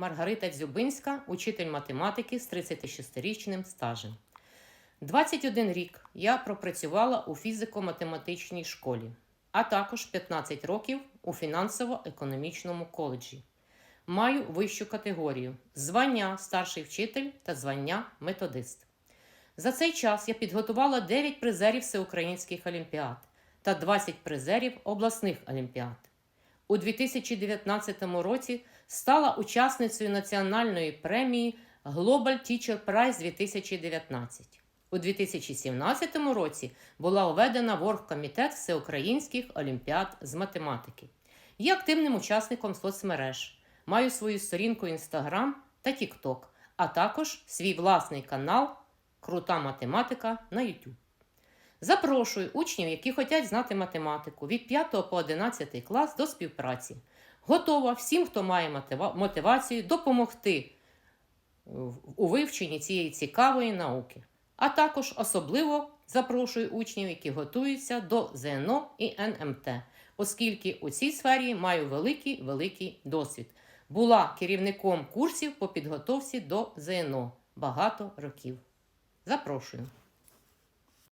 Маргарита Дзюбинська, учитель математики з 36-річним стажем. 21 рік я пропрацювала у фізико-математичній школі, а також 15 років у фінансово-економічному коледжі. Маю вищу категорію звання старший вчитель та звання методист. За цей час я підготувала 9 призерів всеукраїнських олімпіад та 20 призерів обласних олімпіад. У 2019 році стала учасницею національної премії Global Teacher Prize 2019. У 2017 році була введена в оргкомітет всеукраїнських олімпіад з математики. Є активним учасником соцмереж. Маю свою сторінку Instagram та TikTok, а також свій власний канал Крута математика на YouTube. Запрошую учнів, які хочуть знати математику від 5 по 11 клас до співпраці. Готова всім, хто має мотивацію, допомогти у вивченні цієї цікавої науки. А також особливо запрошую учнів, які готуються до ЗНО і НМТ, оскільки у цій сфері маю великий великий досвід. Була керівником курсів по підготовці до ЗНО багато років. Запрошую.